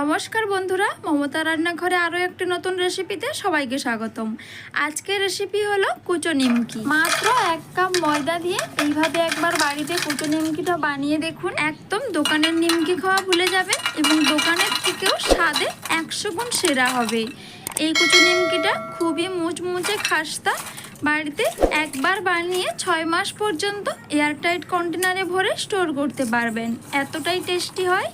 নমস্কার বন্ধুরা, মমতা রান্নাঘরে আরও একটি নতুন রেসিপিতে সবাইকে স্বাগতম। আজকের রেসিপি হলো কুচো নিমকি। মাত্র এক কাপ ময়দা দিয়ে এইভাবে একবার বাড়িতে কুচো নিমকিটা বানিয়ে দেখুন। একদম দোকানের নিমকি খাওয়া ভুলে যাবেন এবং দোকানের থেকেও স্বাদে একশো গুণ সেরা হবে। এই কুচো নিমকিটা খুবই মুচমুচে খাস্তা। বাড়িতে একবার বানিয়ে ছয় মাস পর্যন্ত এয়ারটাইট কন্টেনারে ভরে স্টোর করতে পারবেন। এতটাই টেস্টি হয়।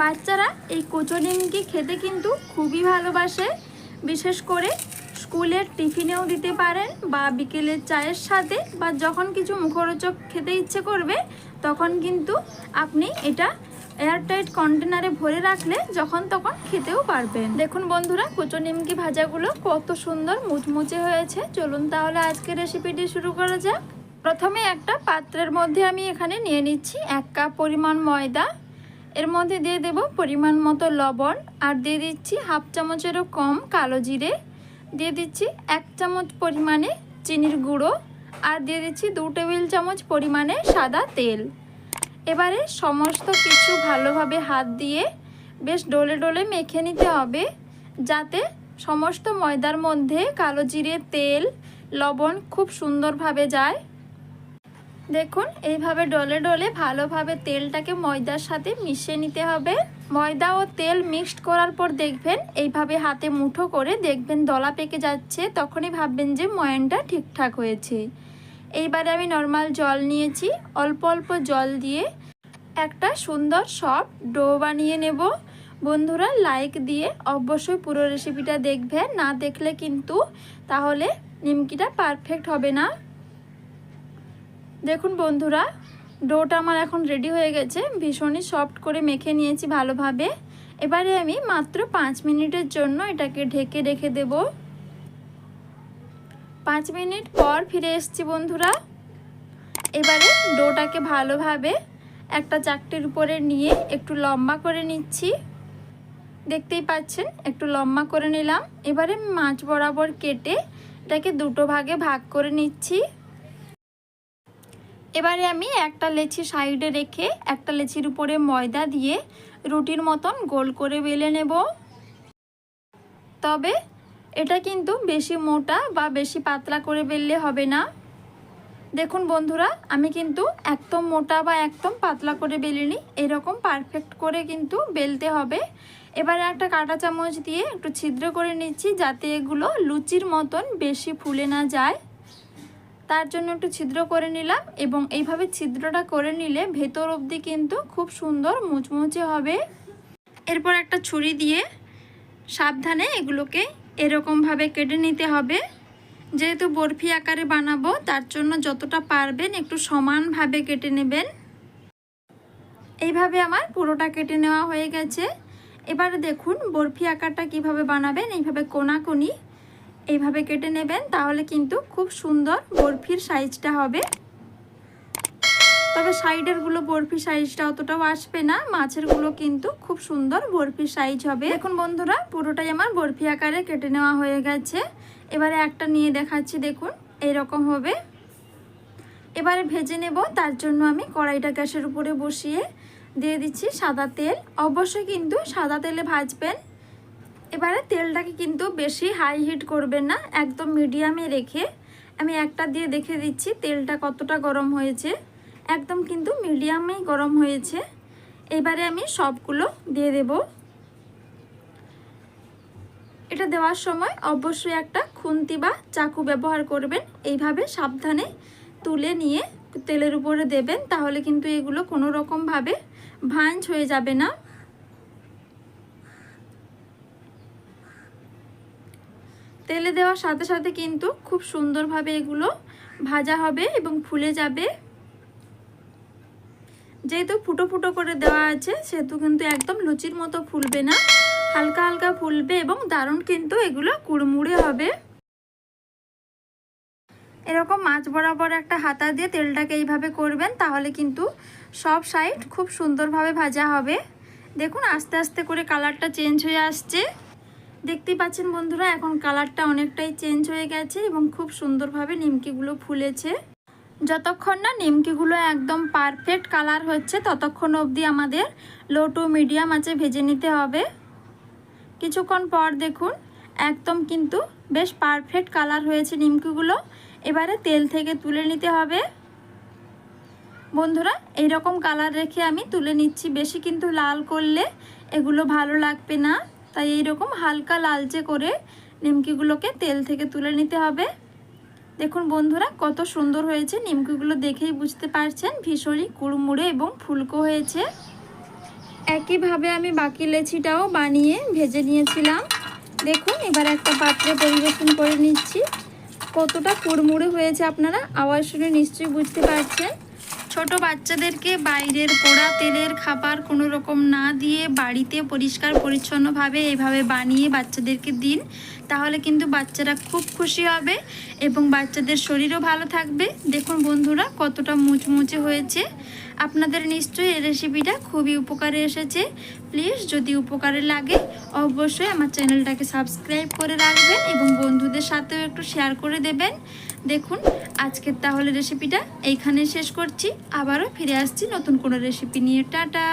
বাচ্চারা এই কচু নিমকি খেতে কিন্তু খুবই ভালোবাসে। বিশেষ করে স্কুলের টিফিনেও দিতে পারেন বা বিকেলের চায়ের সাথে বা যখন কিছু মুখরোচক খেতে ইচ্ছে করবে, তখন কিন্তু আপনি এটা এয়ারটাইট কন্টেনারে ভরে রাখলে যখন তখন খেতেও পারবেন। দেখুন বন্ধুরা কুচো নিমকি ভাজাগুলো কত সুন্দর মুচমুচে হয়েছে। চলুন তাহলে আজকের রেসিপিটি শুরু করা যাক। প্রথমে একটা পাত্রের মধ্যে আমি এখানে নিয়ে নিচ্ছি এক কাপ পরিমাণ ময়দা এর মধ্যে দিয়ে দেব পরিমাণ মতো লবণ, আর দিয়ে দিচ্ছি হাফ চামচেরও কম কালো জিরে। দিয়ে দিচ্ছি এক চামচ পরিমাণে চিনির গুঁড়ো, আর দিয়ে দিচ্ছি দু টেবিল চামচ পরিমাণে সাদা তেল। এবারে সমস্ত কিছু ভালোভাবে হাত দিয়ে বেশ ডলে ডলে মেখে নিতে হবে, যাতে সমস্ত ময়দার মধ্যে কালো জিরে, তেল, লবণ খুব সুন্দরভাবে যায়। দেখুন, এইভাবে ডলে ডলে ভালোভাবে তেলটাকে ময়দার সাথে মিশিয়ে নিতে হবে। ময়দা ও তেল মিক্সড করার পর দেখবেন, এইভাবে হাতে মুঠো করে দেখবেন দলা পেকে যাচ্ছে, তখনই ভাববেন যে ময়ানটা ঠিকঠাক হয়েছে। এইবারে আমি নর্মাল জল নিয়েছি, অল্প অল্প জল দিয়ে একটা সুন্দর সফট ডো বানিয়ে নেব। বন্ধুরা, লাইক দিয়ে অবশ্যই পুরো রেসিপিটা দেখবেন, না দেখলে কিন্তু তাহলে নিমকিটা পারফেক্ট হবে না। দেখুন বন্ধুরা, ডোটা আমার এখন রেডি হয়ে গেছে। ভীষণই সফট করে মেখে নিয়েছি ভালোভাবে। এবারে আমি মাত্র পাঁচ মিনিটের জন্য এটাকে ঢেকে রেখে দেব। পাঁচ মিনিট পর ফিরে এসছি বন্ধুরা। এবারে ডোটাকে ভালোভাবে একটা চাকটির উপরে নিয়ে একটু লম্বা করে নিচ্ছি। দেখতেই পাচ্ছেন, একটু লম্বা করে নিলাম। এবারে মাছ বরাবর কেটে এটাকে দুটো ভাগে ভাগ করে নিচ্ছি। এবারে আমি একটা লেচি সাইডে রেখে একটা লেচির উপরে ময়দা দিয়ে রুটির মতন গোল করে বেলে নেব। তবে এটা কিন্তু বেশি মোটা বা বেশি পাতলা করে বেললে হবে না। দেখুন বন্ধুরা, আমি কিন্তু একদম মোটা বা একদম পাতলা করে বেলিনি, এরকম পারফেক্ট করে কিন্তু বেলতে হবে। এবারে একটা কাঁটা চামচ দিয়ে একটু ছিদ্র করে নিচ্ছি যাতে এগুলো লুচির মতন বেশি ফুলে না যায়। তার জন্য একটু ছিদ্র করে নিলাম এবং এইভাবে ছিদ্রটা করে নিলে ভেতর অবধি কিন্তু খুব সুন্দর মুচমুচে হবে। এরপর একটা ছুরি দিয়ে সাবধানে এগুলোকে এরকমভাবে কেটে নিতে হবে। যেহেতু বরফি আকারে বানাবো, তার জন্য যতটা পারবেন একটু সমানভাবে কেটে নেবেন। এইভাবে আমার পুরোটা কেটে নেওয়া হয়ে গেছে। এবারে দেখুন বরফি আকারটা কীভাবে বানাবেন, এইভাবে কোনাকুনি এইভাবে কেটে নেবেন, তাহলে কিন্তু খুব সুন্দর বরফির সাইজটা হবে। তবে সাইডেরগুলো বরফি সাইজটা অতটাও আসবে না মাছেরগুলো কিন্তু খুব সুন্দর বরফি সাইজ হবে। এখন বন্ধুরা, পুরোটাই আমার বরফি আকারে কেটে নেওয়া হয়ে গেছে। এবারে একটা নিয়ে দেখাচ্ছি, দেখুন, এইরকম হবে। এবারে ভেজে নেব, তার জন্য আমি কড়াইটা গ্যাসের উপরে বসিয়ে দিয়ে দিচ্ছি সাদা তেল। অবশ্যই কিন্তু সাদা তেলে ভাজবেন এবারে তেলটাকে কিন্তু বেশি হাই হিট করবেন না, একদম মিডিয়ামে রেখে আমি একটা দিয়ে দেখে দিচ্ছি তেলটা কতটা গরম হয়েছে। একদম কিন্তু মিডিয়ামেই গরম হয়েছে। এবারে আমি সবগুলো দিয়ে দেব। এটা দেওয়ার সময় অবশ্যই একটা খুন্তি বা চাকু ব্যবহার করবেন, এইভাবে সাবধানে তুলে নিয়ে তেলের উপরে দেবেন, তাহলে কিন্তু এগুলো কোনো রকমভাবে ভাঁজ হয়ে যাবে না। তেলে দেওয়ার সাথে সাথে কিন্তু খুব সুন্দরভাবে এগুলো ভাজা হবে এবং ফুলে যাবে। যেহেতু ফুটো ফুটো করে দেওয়া আছে, সেহেতু কিন্তু একদম লুচির মতো ফুলবে না। হালকা হালকা ফুলবে এবং দারুণ কিন্তু এগুলো কুড়মুড়ে হবে। এরকম মাছ বরাবর একটা হাতা দিয়ে তেলটাকে এইভাবে করবেন, তাহলে কিন্তু সব সাইড খুব সুন্দরভাবে ভাজা হবে। দেখুন, আস্তে আস্তে করে কালারটা চেঞ্জ হয়ে আসছে। দেখতেই পাচ্ছেন বন্ধুরা, এখন কালারটা অনেকটাই চেঞ্জ হয়ে গেছে এবং খুব সুন্দরভাবে নিমকিগুলো ফুলেছে। যতক্ষণ না নিমকিগুলো একদম পারফেক্ট কালার হচ্ছে, ততক্ষণ অবধি আমাদের লো টু মিডিয়াম আছে, ভেজে নিতে হবে। কিছুক্ষণ পর দেখুন, একদম কিন্তু বেশ পারফেক্ট কালার হয়েছে নিমকিগুলো। এবারে তেল থেকে তুলে নিতে হবে। বন্ধুরা, এইরকম কালার রেখে আমি তুলে নিচ্ছি। বেশি কিন্তু লাল করলে এগুলো ভালো লাগবে না। তাই এই রকম হালকা লালচে করে নিমকিগুলোকে তেল থেকে তুলে নিতে হবে। দেখুন বন্ধুরা, কত সুন্দর হয়েছে। নিমকিগুলো দেখেই বুঝতে পারছেন, ভীষণই কুড়মুড়ে এবং ফুলকো হয়েছে। একইভাবে আমি বাকি লেচিটাও বানিয়ে ভেজে নিয়েছিলাম। দেখুন, এবার একটা পাত্রে পরিবেশন করে নিচ্ছি। কতটা কুড়মুড়ে হয়েছে আপনারা, আওয়াজ শুনে নিশ্চয়ই বুঝতে পারছেন। ছোট বাচ্চাদেরকে বাইরের পোড়া তেলের খাবার কোনো রকম না দিয়ে বাড়িতে পরিষ্কার পরিচ্ছন্নভাবে এভাবে বানিয়ে বাচ্চাদেরকে দিন, তাহলে কিন্তু বাচ্চারা খুব খুশি হবে এবং বাচ্চাদের শরীরও ভালো থাকবে। দেখুন বন্ধুরা, কতটা মুচমুচে হয়েছে। আপনাদের নিশ্চয়ই এই রেসিপিটা খুবই উপকারে এসেছে। প্লিজ যদি উপকারে লাগে, অবশ্যই আমার চ্যানেলটাকে সাবস্ক্রাইব করে রাখবেন এবং বন্ধুদের সাথেও একটু শেয়ার করে দেবেন। দেখুন, আজকের তাহলে রেসিপিটা এইখানে শেষ করছি। আবারও ফিরে আসছি নতুন কোনো রেসিপি নিয়ে। টাটা!